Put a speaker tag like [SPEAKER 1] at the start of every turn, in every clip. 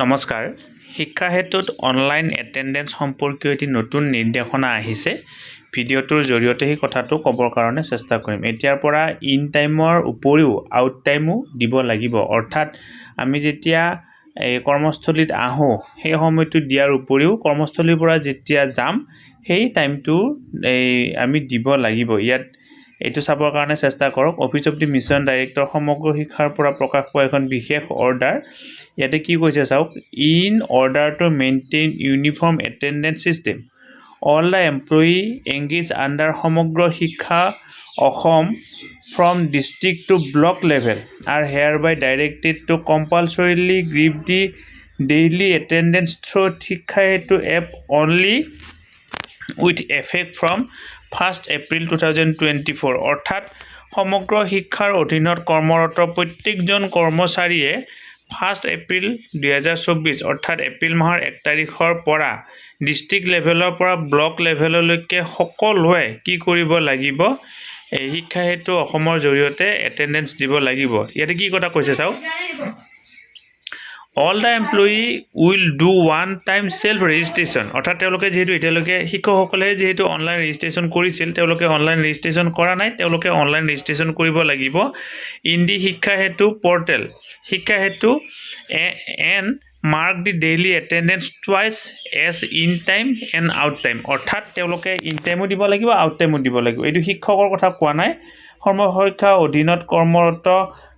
[SPEAKER 1] নমস্কাৰ। শিক্ষা হেতুত online attendance সম্পৰ্কীয় এটি নতুন নিৰ্দেশনা আহিছে। ভিডিঅ'টোৰ জৰিয়তে সেই কথাটো ক'বৰ কাৰণে চেষ্টা কৰিম। এতিয়াৰ পৰা ইন টাইমৰ উপৰিও আউট টাইমো দিব লাগিব। অৰ্থাৎ আমি যেতিয়া এই কৰ্মস্থলীত আহোঁ সেই সময়টো দিয়াৰ উপৰিও কৰ্মস্থলীৰ পৰা যেতিয়া যাম সেই টাইমটো এই আমি দিব লাগিব। ইয়াত এইটো চাবৰ কাৰণে চেষ্টা কৰক। Office of the mission director Samagra শিক্ষাৰ পৰা প্ৰকাশ পোৱা এখন বিশেষ অৰ্ডাৰ ইয়াতে কি কৈছে চাওক in order to maintain uniform attendance system all the employee engage under Samagra Shiksha Assam from district to block level are hereby directed to compulsorily give the daily attendance through Shiksha Setu app only with effect from first April two thousand twenty four. অৰ্থাৎ সমগ্ৰ শিক্ষাৰ অধীনত কৰ্মৰত প্ৰত্যেকজন কৰ্মচাৰীয়ে first April দুহেজাৰ চৌব্বিছ অৰ্থাৎ এপ্ৰিল মাহৰ এক তাৰিখৰ পৰা ডিষ্ট্ৰিক্ট লেভেলৰ পৰা ব্লক লেভেললৈকে সকলোৱে কি কৰিব লাগিব? এই শিক্ষা হেতু অসমৰ জৰিয়তে এটেণ্ডেঞ্চ দিব লাগিব। ইয়াতে কি কথা কৈছে চাওক? All the employee will do one time self registration অৰ্থাৎ তেওঁলোকে যিহেতু এতিয়ালৈকে শিক্ষকসকলে যিহেতু অনলাইন ৰেজিষ্ট্ৰেশ্যন কৰিছিল তেওঁলোকে অনলাইন ৰেজিষ্ট্ৰেশ্যন কৰা নাই তেওঁলোকে অনলাইন ৰেজিষ্ট্ৰেশ্যন কৰিব লাগিব। ইন দি শিক্ষা Setu portal Shiksha Setu and mark the daily attendance twice as in time and out time অৰ্থাৎ তেওঁলোকে ইন টাইমো দিব লাগিব আউট টাইমো দিব লাগিব। এইটো শিক্ষকৰ কথা কোৱা নাই। সমসংখ্যা অধীনত কৰ্মৰত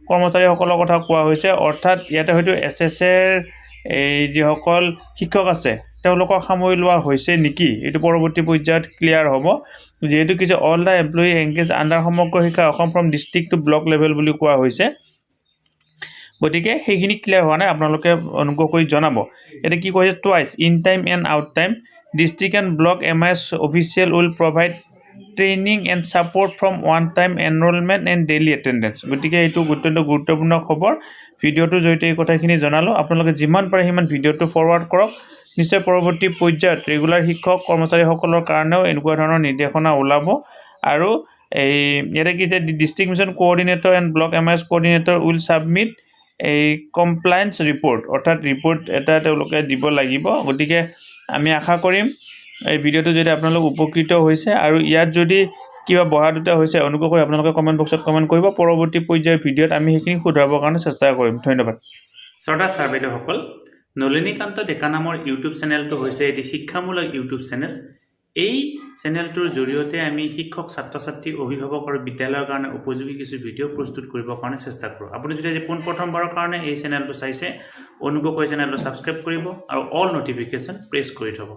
[SPEAKER 1] কৰ্মচাৰীসকলৰ কথা কোৱা হৈছে অৰ্থাৎ ইয়াতে হয়তো এছ এছ এৰ এই যিসকল শিক্ষক আছে তেওঁলোকক সামৰি লোৱা হৈছে নেকি? এইটো পৰৱৰ্তী পৰ্যায়ত ক্লিয়াৰ হ'ব। যিহেতু কি যে all the employee engage under Samagra Shiksha Assam from district to block level বুলি কোৱা হৈছে। গতিকে সেইখিনি ক্লিয়াৰ হোৱা নাই আপোনালোকে অনুগ্ৰহ কৰি জনাব। এতিয়া কি কৈছে twice in time and out time district and block M I S official will provide training and support from one time enrolment and daily attendance. গতিকে এইটো অত্যন্ত গুৰুত্বপূৰ্ণ খবৰ। ভিডিঅ'টোৰ জৰিয়তে এই কথাখিনি জনালোঁ। আপোনালোকে যিমান পাৰে সিমান ভিডিঅ'টো ফৰৱাৰ্ড কৰক। নিশ্চয় পৰৱৰ্তী পৰ্যায়ত ৰেগুলাৰ শিক্ষক কৰ্মচাৰীসকলৰ কাৰণেও এনেকুৱা ধৰণৰ নিৰ্দেশনা ওলাব। আৰু এই ইয়াতে কি যে district mission coordinator and block M I S coordinator will submit এই কমপ্লায়েঞ্চ ৰিপৰ্ট অৰ্থাৎ ৰিপৰ্ট এটা তেওঁলোকে দিব লাগিব। গতিকে আমি আশা কৰিম এই ভিডিঅ'টো যদি আপোনালোক উপকৃত হৈছে আৰু ইয়াত যদি কিবা বঢ়া দুটা হৈছে, অনুগ্ৰহ কৰি আপোনালোকে কমেণ্ট বক্সত কমেণ্ট কৰিব। পৰৱৰ্তী পৰ্যায়ৰ ভিডিঅ'ত আমি সেইখিনি শুধৰাবৰ কাৰণে চেষ্টা কৰিম। ধন্যবাদ। শ্ৰদ্ধা ছাৰ বাইদেউসকল নলিনীকান্ত ডেকা নামৰ ইউটিউব চেনেলটো হৈছে এটি শিক্ষামূলক ইউটিউব চেনেল এই চেনেলটোৰ জৰিয়তে আমি শিক্ষক ছাত্ৰ ছাত্ৰী অভিভাৱক আৰু বিদ্যালয়ৰ কাৰণে উপযোগী কিছু ভিডিঅ' প্ৰস্তুত কৰিবৰ কাৰণে চেষ্টা কৰোঁ। আপুনি যদি আজি পোনপ্ৰথমবাৰৰ কাৰণে এই চেনেলটো চাইছে, অনুগ্ৰহ কৰি চেনেলটো ছাবস্ক্ৰাইব কৰিব আৰু অল নটিফিকেশ্যন প্ৰেছ কৰি থ'ব।